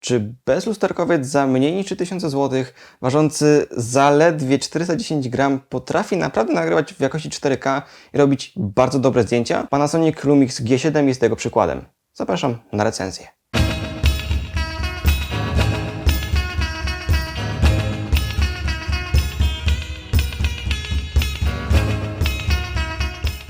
Czy bezlusterkowiec za mniej niż 3000 zł, ważący zaledwie 410 gram, potrafi naprawdę nagrywać w jakości 4K i robić bardzo dobre zdjęcia? Panasonic Lumix G7 jest tego przykładem. Zapraszam na recenzję.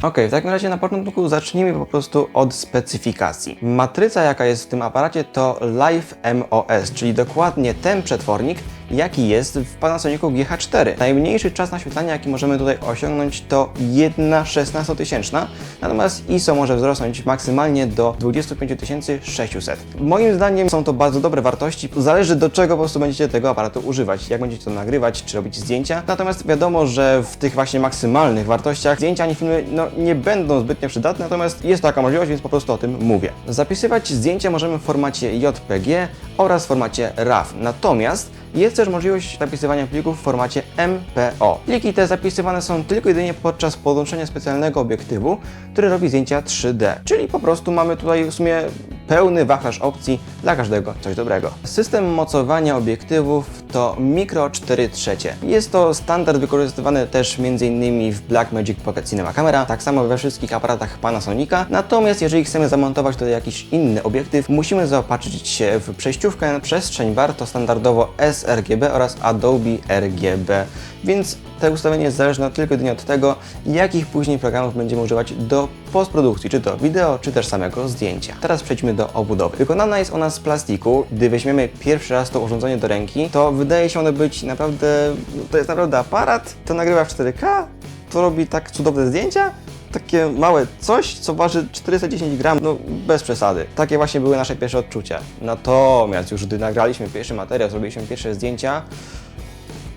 Ok, w takim razie na początku zacznijmy po prostu od specyfikacji. Matryca, jaka jest w tym aparacie, to Live MOS, czyli dokładnie ten przetwornik, jaki jest w Panasonicu GH4. Najmniejszy czas naświetlania, jaki możemy tutaj osiągnąć, to 1 16 tysięczna, natomiast ISO może wzrosnąć maksymalnie do 25 600. Moim zdaniem są to bardzo dobre wartości. Zależy do czego po prostu będziecie tego aparatu używać, jak będziecie to nagrywać, czy robić zdjęcia. Natomiast wiadomo, że w tych właśnie maksymalnych wartościach zdjęcia ani filmy no, nie będą zbytnio przydatne, natomiast jest taka możliwość, więc po prostu o tym mówię. Zapisywać zdjęcia możemy w formacie JPG oraz w formacie RAW. Natomiast jest też możliwość zapisywania plików w formacie MPO. Pliki te zapisywane są tylko jedynie podczas podłączenia specjalnego obiektywu, który robi zdjęcia 3D. Czyli po prostu mamy tutaj w sumie pełny wachlarz opcji dla każdego coś dobrego. System mocowania obiektywów to Micro 4 trzecie. Jest to standard wykorzystywany też m.in. w Blackmagic Pocket Cinema Camera, tak samo we wszystkich aparatach Panasonica. Natomiast jeżeli chcemy zamontować tutaj jakiś inny obiektyw, musimy zaopatrzyć się w przejściówkę przestrzeń bar to standardowo sRGB oraz Adobe RGB, więc te ustawienie jest zależne tylko jedynie od tego, jakich później programów będziemy używać do postprodukcji, czy to wideo, czy też samego zdjęcia. Teraz przejdźmy do obudowy. Wykonana jest ona z plastiku. Gdy weźmiemy pierwszy raz to urządzenie do ręki, to wydaje się ono być naprawdę, to jest naprawdę aparat, to nagrywa w 4K, to robi tak cudowne zdjęcia, takie małe coś, co waży 410 gram, no bez przesady. Takie właśnie były nasze pierwsze odczucia. Natomiast już gdy nagraliśmy pierwszy materiał, zrobiliśmy pierwsze zdjęcia,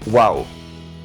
wow,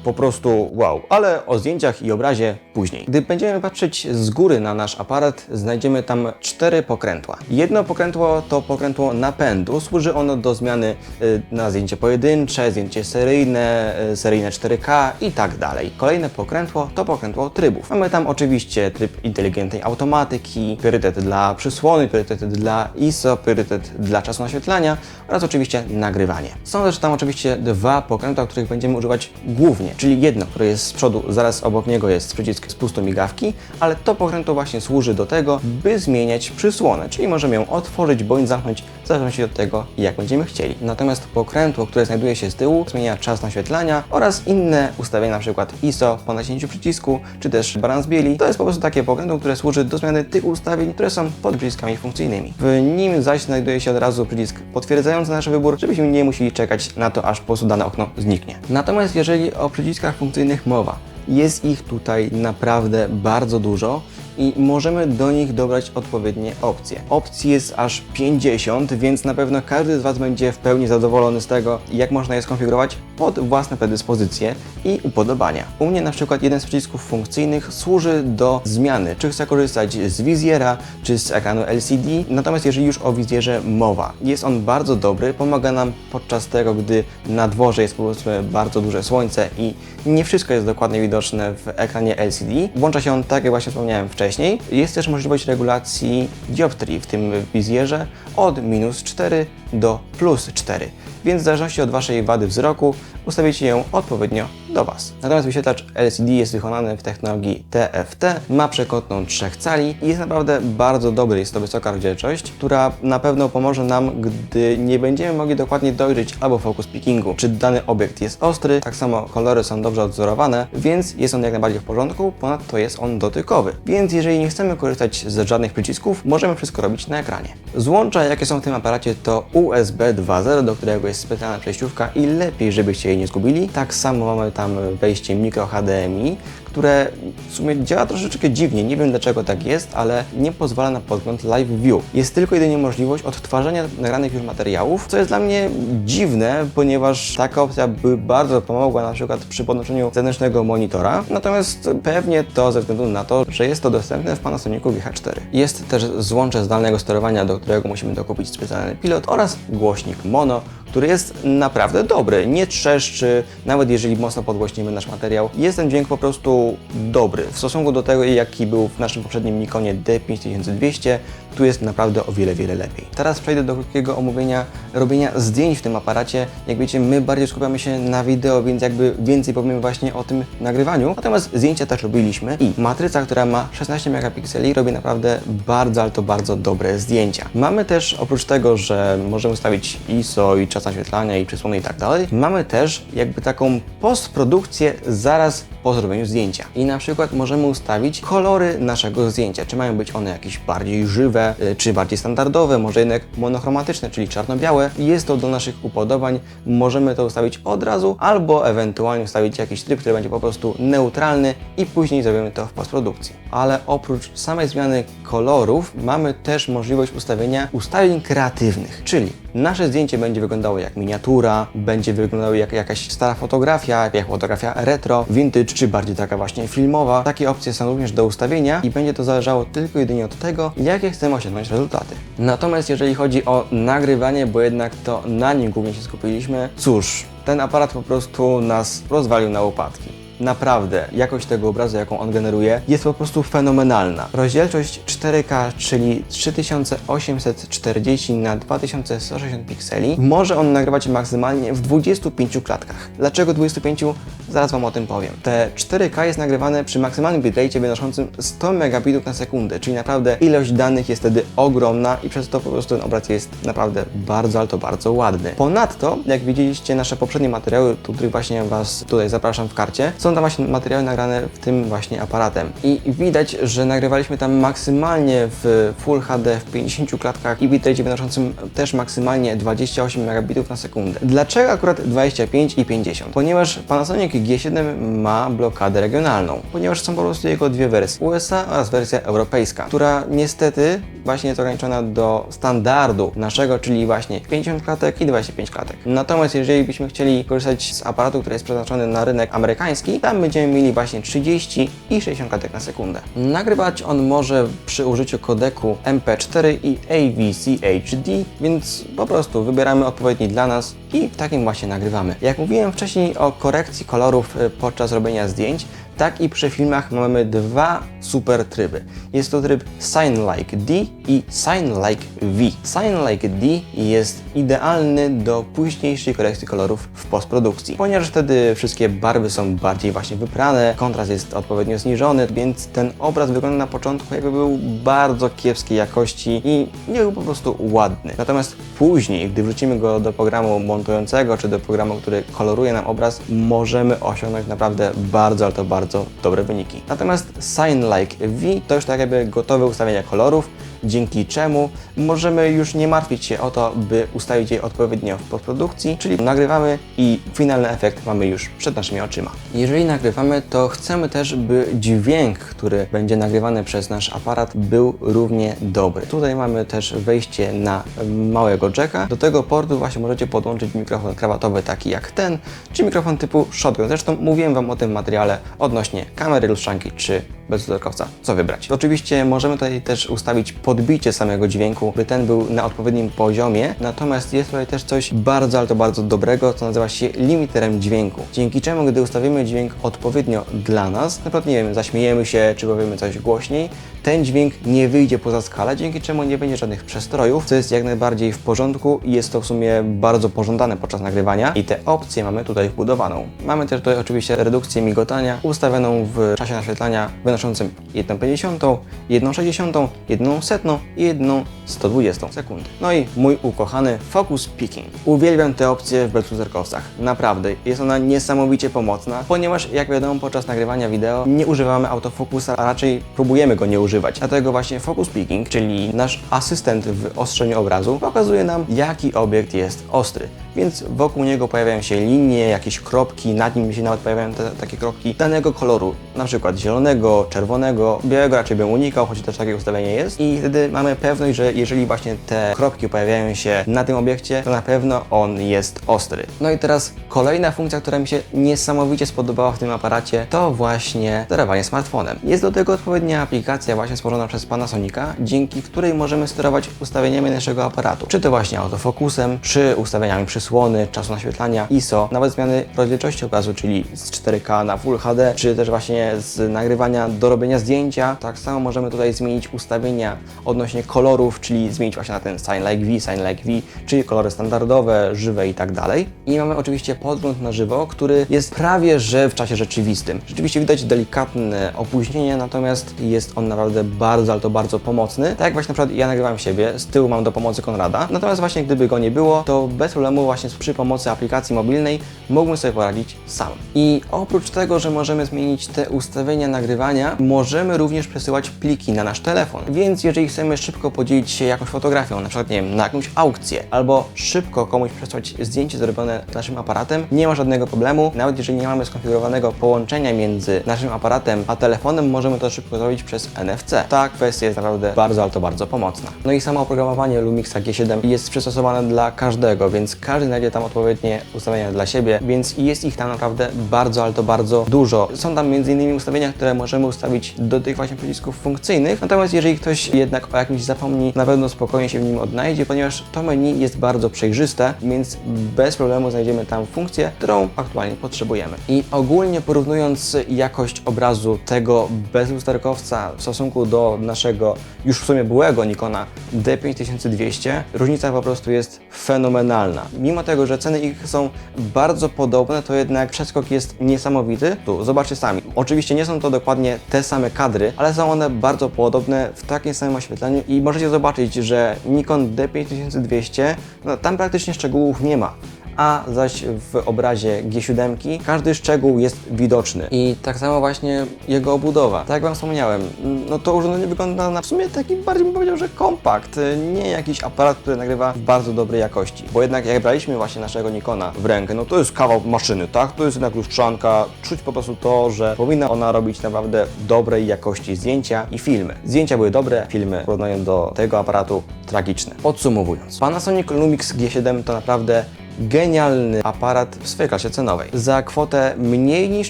po prostu wow, ale o zdjęciach i obrazie później. Gdy będziemy patrzeć z góry na nasz aparat, znajdziemy tam cztery pokrętła. Jedno pokrętło to pokrętło napędu, służy ono do zmiany y, na zdjęcie pojedyncze, zdjęcie seryjne, y, seryjne 4K i tak dalej. Kolejne pokrętło to pokrętło trybów. Mamy tam oczywiście tryb inteligentnej automatyki, priorytet dla przysłony, priorytet dla ISO, priorytet dla czasu naświetlania oraz oczywiście nagrywanie. Są też tam oczywiście dwa pokrętła, których będziemy używać głównie czyli jedno, które jest z przodu, zaraz obok niego jest przycisk spustu migawki, ale to pokrętło właśnie służy do tego, by zmieniać przysłonę, czyli możemy ją otworzyć bądź zamknąć zależności od tego, jak będziemy chcieli. Natomiast pokrętło, które znajduje się z tyłu, zmienia czas naświetlania oraz inne ustawienia, np. ISO po naciśnięciu przycisku, czy też balans bieli. To jest po prostu takie pokrętło, które służy do zmiany tych ustawień, które są pod przyciskami funkcyjnymi. W nim zaś znajduje się od razu przycisk potwierdzający nasz wybór, żebyśmy nie musieli czekać na to, aż po prostu dane okno zniknie. Natomiast jeżeli o przycisk przyciskach funkcyjnych mowa. Jest ich tutaj naprawdę bardzo dużo i możemy do nich dobrać odpowiednie opcje. Opcji jest aż 50, więc na pewno każdy z Was będzie w pełni zadowolony z tego, jak można je skonfigurować pod własne predyspozycje i upodobania. U mnie na przykład jeden z przycisków funkcyjnych służy do zmiany, czy chcę korzystać z wizjera, czy z ekranu LCD. Natomiast jeżeli już o wizjerze mowa, jest on bardzo dobry, pomaga nam podczas tego, gdy na dworze jest powiedzmy bardzo duże słońce i nie wszystko jest dokładnie widoczne w ekranie LCD. Włącza się on tak, jak właśnie wspomniałem wcześniej. Jest też możliwość regulacji dioptrii w tym wizjerze od minus 4 do plus 4 więc w zależności od Waszej wady wzroku ustawicie ją odpowiednio do Was. Natomiast wyświetlacz LCD jest wykonany w technologii TFT, ma przekątną 3 cali i jest naprawdę bardzo dobry. Jest to wysoka rozdzielczość, która na pewno pomoże nam, gdy nie będziemy mogli dokładnie dojrzeć albo focus pickingu, czy dany obiekt jest ostry, tak samo kolory są dobrze odzorowane, więc jest on jak najbardziej w porządku, ponadto jest on dotykowy. Więc jeżeli nie chcemy korzystać z żadnych przycisków, możemy wszystko robić na ekranie. Złącza, jakie są w tym aparacie to USB 2.0, do którego jest specjalna przejściówka i lepiej, żebyście jej nie zgubili. Tak samo mamy tam wejście mikro HDMI, które w sumie działa troszeczkę dziwnie. Nie wiem dlaczego tak jest, ale nie pozwala na podgląd live view. Jest tylko jedynie możliwość odtwarzania nagranych już materiałów, co jest dla mnie dziwne, ponieważ taka opcja by bardzo pomogła na przykład przy podłączeniu zewnętrznego monitora. Natomiast pewnie to ze względu na to, że jest to dostępne w Panasonicu GH4. Jest też złącze zdalnego sterowania, do którego musimy dokupić specjalny pilot oraz głośnik mono, który jest naprawdę dobry. Nie trzeszczy, nawet jeżeli mocno podgłośnimy nasz materiał. Jest ten dźwięk po prostu dobry. W stosunku do tego, jaki był w naszym poprzednim Nikonie D5200, tu jest naprawdę o wiele, wiele lepiej. Teraz przejdę do krótkiego omówienia robienia zdjęć w tym aparacie. Jak wiecie, my bardziej skupiamy się na wideo, więc jakby więcej powiemy właśnie o tym nagrywaniu. Natomiast zdjęcia też robiliśmy i matryca, która ma 16 megapikseli, robi naprawdę bardzo, ale to bardzo dobre zdjęcia. Mamy też oprócz tego, że możemy ustawić ISO i czas naświetlania i przysłony i tak dalej, mamy też jakby taką postprodukcję zaraz po zrobieniu zdjęcia. I na przykład możemy ustawić kolory naszego zdjęcia. Czy mają być one jakieś bardziej żywe, y, czy bardziej standardowe, może jednak monochromatyczne, czyli czarno-białe. Jest to do naszych upodobań. Możemy to ustawić od razu, albo ewentualnie ustawić jakiś tryb, który będzie po prostu neutralny i później zrobimy to w postprodukcji. Ale oprócz samej zmiany kolorów, mamy też możliwość ustawienia ustawień kreatywnych, czyli nasze zdjęcie będzie wyglądało jak miniatura, będzie wyglądało jak jakaś stara fotografia, jak fotografia retro, vintage, czy bardziej taka właśnie filmowa. Takie opcje są również do ustawienia i będzie to zależało tylko jedynie od tego, jakie chcemy osiągnąć rezultaty. Natomiast jeżeli chodzi o nagrywanie, bo jednak to na nim głównie się skupiliśmy, cóż, ten aparat po prostu nas rozwalił na łopatki. Naprawdę, jakość tego obrazu, jaką on generuje, jest po prostu fenomenalna. Rozdzielczość 4K, czyli 3840 na 2160 pikseli, może on nagrywać maksymalnie w 25 klatkach. Dlaczego 25? Zaraz Wam o tym powiem. Te 4K jest nagrywane przy maksymalnym bitrate wynoszącym 100 megabitów na sekundę, czyli naprawdę ilość danych jest wtedy ogromna i przez to po prostu ten obraz jest naprawdę bardzo, ale to bardzo ładny. Ponadto, jak widzieliście nasze poprzednie materiały, do których właśnie Was tutaj zapraszam w karcie, są tam właśnie materiały nagrane w tym właśnie aparatem. I widać, że nagrywaliśmy tam maksymalnie w Full HD w 50 klatkach i bitrate wynoszącym też maksymalnie 28 megabitów na sekundę. Dlaczego akurat 25 i 50? Ponieważ Panasonic G7 ma blokadę regionalną, ponieważ są po prostu jego dwie wersje, USA oraz wersja europejska, która niestety właśnie jest ograniczona do standardu naszego, czyli właśnie 50 klatek i 25 klatek. Natomiast jeżeli byśmy chcieli korzystać z aparatu, który jest przeznaczony na rynek amerykański, tam będziemy mieli właśnie 30 i 60 klatek na sekundę. Nagrywać on może przy użyciu kodeku MP4 i AVC HD, więc po prostu wybieramy odpowiedni dla nas i w takim właśnie nagrywamy. Jak mówiłem wcześniej o korekcji kolorów y, podczas robienia zdjęć, tak i przy filmach mamy dwa super tryby. Jest to tryb Sign Like D i Sign Like V. Sign Like D jest idealny do późniejszej korekcji kolorów w postprodukcji, ponieważ wtedy wszystkie barwy są bardziej właśnie wyprane, kontrast jest odpowiednio zniżony, więc ten obraz wygląda na początku jakby był bardzo kiepskiej jakości i nie był po prostu ładny. Natomiast później, gdy wrzucimy go do programu montującego czy do programu, który koloruje nam obraz, możemy osiągnąć naprawdę bardzo, ale to bardzo dobre wyniki. Natomiast Sign Like V to już tak jakby gotowe ustawienia kolorów, dzięki czemu możemy już nie martwić się o to, by ustawić je odpowiednio w postprodukcji, czyli nagrywamy i finalny efekt mamy już przed naszymi oczyma. Jeżeli nagrywamy, to chcemy też, by dźwięk, który będzie nagrywany przez nasz aparat, był równie dobry. Tutaj mamy też wejście na małego jacka. Do tego portu właśnie możecie podłączyć mikrofon krawatowy taki jak ten, czy mikrofon typu shotgun. Zresztą mówiłem Wam o tym materiale odnośnie kamery, lustrzanki czy bezdotykowca, co wybrać. Oczywiście możemy tutaj też ustawić podbicie samego dźwięku, by ten był na odpowiednim poziomie, natomiast jest tutaj też coś bardzo, ale to bardzo dobrego, co nazywa się limiterem dźwięku. Dzięki czemu, gdy ustawimy dźwięk odpowiednio dla nas, na przykład, nie wiem, zaśmiejemy się, czy powiemy coś głośniej, ten dźwięk nie wyjdzie poza skalę, dzięki czemu nie będzie żadnych przestrojów, co jest jak najbardziej w porządku i jest to w sumie bardzo pożądane podczas nagrywania i tę opcję mamy tutaj wbudowaną. Mamy też tutaj oczywiście redukcję migotania ustawioną w czasie naświetlania wynoszącym 1,50, 1,60, 1,100 i 1,120 sekundy. No i mój ukochany Focus Picking. Uwielbiam tę opcję w Bluetooth zerkowcach. Naprawdę, jest ona niesamowicie pomocna, ponieważ jak wiadomo podczas nagrywania wideo nie używamy autofokusa, a raczej próbujemy go nie używać. Dlatego właśnie Focus Picking, czyli nasz asystent w ostrzeniu obrazu, pokazuje nam jaki obiekt jest ostry. Więc wokół niego pojawiają się linie, jakieś kropki, nad nim się nawet pojawiają te, takie kropki danego koloru, na przykład zielonego, czerwonego, białego raczej bym unikał, choć też takie ustawienie jest. I wtedy mamy pewność, że jeżeli właśnie te kropki pojawiają się na tym obiekcie, to na pewno on jest ostry. No i teraz kolejna funkcja, która mi się niesamowicie spodobała w tym aparacie, to właśnie sterowanie smartfonem. Jest do tego odpowiednia aplikacja właśnie stworzona przez Panasonica, dzięki której możemy sterować ustawieniami naszego aparatu. Czy to właśnie autofokusem, czy ustawieniami przy zasłony, czasu naświetlania, ISO, nawet zmiany rozdzielczości obrazu, czyli z 4K na Full HD, czy też właśnie z nagrywania do robienia zdjęcia. Tak samo możemy tutaj zmienić ustawienia odnośnie kolorów, czyli zmienić właśnie na ten Sign Like V, Sign Like V, czyli kolory standardowe, żywe i tak dalej. I mamy oczywiście podgląd na żywo, który jest prawie że w czasie rzeczywistym. Rzeczywiście widać delikatne opóźnienie, natomiast jest on naprawdę bardzo, ale to bardzo pomocny. Tak jak właśnie na przykład ja nagrywam siebie, z tyłu mam do pomocy Konrada, natomiast właśnie gdyby go nie było, to bez problemu właśnie przy pomocy aplikacji mobilnej mógłbym sobie poradzić sam. I oprócz tego, że możemy zmienić te ustawienia nagrywania, możemy również przesyłać pliki na nasz telefon. Więc jeżeli chcemy szybko podzielić się jakąś fotografią, na przykład nie wiem, na jakąś aukcję, albo szybko komuś przesłać zdjęcie zrobione naszym aparatem, nie ma żadnego problemu. Nawet jeżeli nie mamy skonfigurowanego połączenia między naszym aparatem a telefonem, możemy to szybko zrobić przez NFC. Ta kwestia jest naprawdę bardzo, ale to bardzo pomocna. No i samo oprogramowanie Lumixa G7 jest przystosowane dla każdego, więc każdy znajdzie tam odpowiednie ustawienia dla siebie, więc jest ich tam naprawdę bardzo, ale to bardzo dużo. Są tam m.in. ustawienia, które możemy ustawić do tych właśnie przycisków funkcyjnych, natomiast jeżeli ktoś jednak o jakimś zapomni, na pewno spokojnie się w nim odnajdzie, ponieważ to menu jest bardzo przejrzyste, więc bez problemu znajdziemy tam funkcję, którą aktualnie potrzebujemy. I ogólnie porównując jakość obrazu tego bezlusterkowca w stosunku do naszego już w sumie byłego Nikona D5200, różnica po prostu jest fenomenalna. Mimo tego, że ceny ich są bardzo podobne, to jednak przeskok jest niesamowity. Tu, zobaczcie sami. Oczywiście nie są to dokładnie te same kadry, ale są one bardzo podobne w takim samym oświetleniu i możecie zobaczyć, że Nikon D5200, no tam praktycznie szczegółów nie ma a zaś w obrazie G7 każdy szczegół jest widoczny. I tak samo właśnie jego obudowa. Tak jak Wam wspomniałem, no to urządzenie wygląda na w sumie taki bardziej bym powiedział, że kompakt, nie jakiś aparat, który nagrywa w bardzo dobrej jakości. Bo jednak jak braliśmy właśnie naszego Nikona w rękę, no to jest kawał maszyny, tak? To jest jednak lustrzanka, czuć po prostu to, że powinna ona robić naprawdę dobrej jakości zdjęcia i filmy. Zdjęcia były dobre, filmy w porównaniu do tego aparatu tragiczne. Podsumowując, Panasonic Lumix G7 to naprawdę genialny aparat w swojej klasie cenowej. Za kwotę mniej niż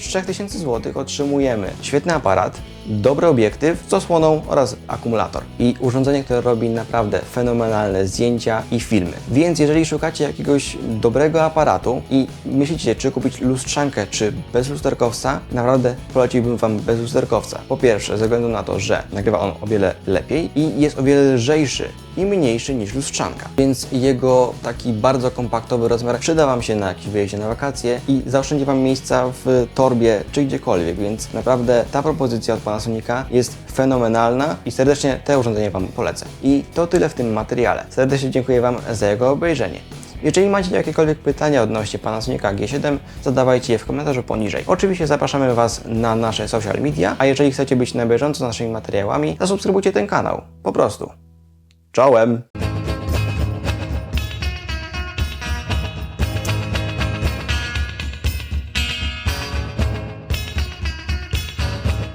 3000 zł otrzymujemy świetny aparat, dobry obiektyw z osłoną oraz akumulator. I urządzenie, które robi naprawdę fenomenalne zdjęcia i filmy. Więc jeżeli szukacie jakiegoś dobrego aparatu i myślicie, czy kupić lustrzankę, czy bezlusterkowca, naprawdę poleciłbym Wam bezlusterkowca. Po pierwsze, ze względu na to, że nagrywa on o wiele lepiej i jest o wiele lżejszy i mniejszy niż lustrzanka. Więc jego taki bardzo kompaktowy rozmiar przyda Wam się na jakimś wyjeździe na wakacje i zaoszczędzi Wam miejsca w torbie czy gdziekolwiek, więc naprawdę ta propozycja od Panasonica jest fenomenalna i serdecznie te urządzenie Wam polecę. I to tyle w tym materiale. Serdecznie dziękuję Wam za jego obejrzenie. Jeżeli macie jakiekolwiek pytania odnośnie Panasonica G7, zadawajcie je w komentarzu poniżej. Oczywiście zapraszamy Was na nasze social media, a jeżeli chcecie być na bieżąco z naszymi materiałami, zasubskrybujcie ten kanał. Po prostu. Czołem!